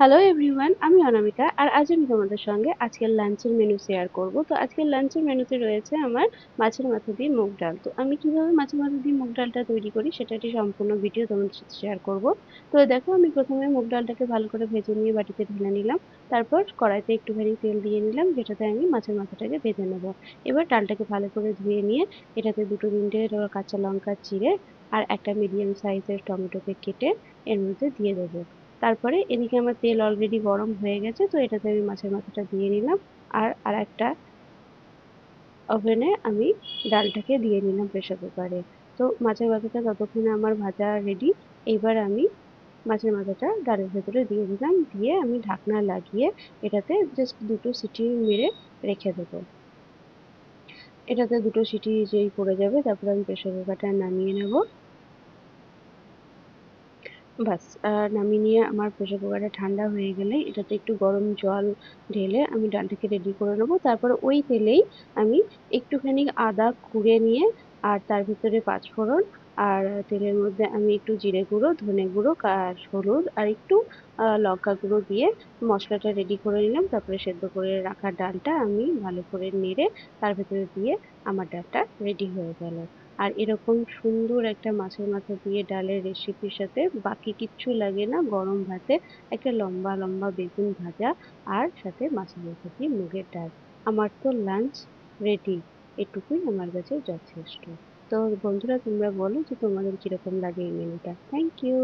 Hello everyone আমি অনামিকা আর আজ আমি তোমাদের সঙ্গে আজকের লাঞ্চের মেনু শেয়ার করব। তো আজকের লাঞ্চের মেনুতে রয়েছে আমার মাছের মাথা দিয়ে মুগ ডাল। তো আমি কীভাবে মাছের মাথা দিয়ে মুগ ডালটা তৈরি করি সেটা একটি সম্পূর্ণ ভিডিও তোমাদের সাথে শেয়ার করব। তো দেখো আমি প্রথমে মুগ ডালটাকে ভালো করে ভেজে নিয়ে বাটিতে ঢেলে নিলাম। তারপর কড়াইতে একটুখানি তেল দিয়ে নিলাম, যেটাতে আমি মাছের মাথাটাকে ভেজে নেব। এবার ডালটাকে ভালো করে ধুয়ে নিয়ে এটাতে দুটো তিনটে কাঁচা লঙ্কা চিড়ে আর একটা মিডিয়াম সাইজের টমেটোকে কেটে এর মধ্যে দিয়ে দেবো। তারপরে এদিকে আমার তেল অলরেডি গরম হয়ে গেছে, তো এটাতে আমি মাছের মাথাটা দিয়ে নিলাম। আর আর একটা ওভেনে আমি ডালটাকে দিয়ে নিলাম প্রেশার কুকারে তো মাছের মাথাটা ততক্ষণে আমার ভাজা রেডি এইবার আমি মাছের মাথাটা ডালের ভেতরে দিয়ে দিলাম, দিয়ে আমি ঢাকনা লাগিয়ে এটাতে জাস্ট দুটো সিটি মেরে রেখে দেবো। এটাতে দুটো সিটি যেই পড়ে যাবে, তারপরে আমি প্রেশার কুকারটা নামিয়ে নেব। ব্যাস নামিয়ে নিয়ে আমার প্রেশার কুকারটা ঠান্ডা হয়ে গেলে এটাতে একটু গরম জল ঢেলে আমি ডালটাকে রেডি করে নেব। তারপর ওই তেলেই আমি একটুখানি আদা কুড়ে নিয়ে আর তার ভিতরে পাঁচফোড়ন আর তেলের মধ্যে আমি একটু জিরে গুঁড়ো, ধনে গুঁড়ো আর হলুদ আর একটু লঙ্কা গুঁড়ো দিয়ে মশলাটা রেডি করে নিলাম। তারপরে সেদ্ধ করে রাখা ডালটা আমি ভালো করে নেড়ে তার ভেতরে দিয়ে আমার ডালটা রেডি হয়ে গেল। আর এরকম সুন্দর একটা মাছের মাথা দিয়ে ডালের রেসিপির সাথে বাকি কিচ্ছু লাগে না। গরম ভাতে একটা লম্বা লম্বা বেগুন ভাজা আর সাথে মাছের মাথা দিয়ে মুগের ডাল। আমার তো লাঞ্চ রেডি এটুকুই আমার কাছে যথেষ্ট। তো বন্ধুরা, তোমরা বলো যে তোমাদের কীরকম লাগে এই মেনুটা থ্যাংক ইউ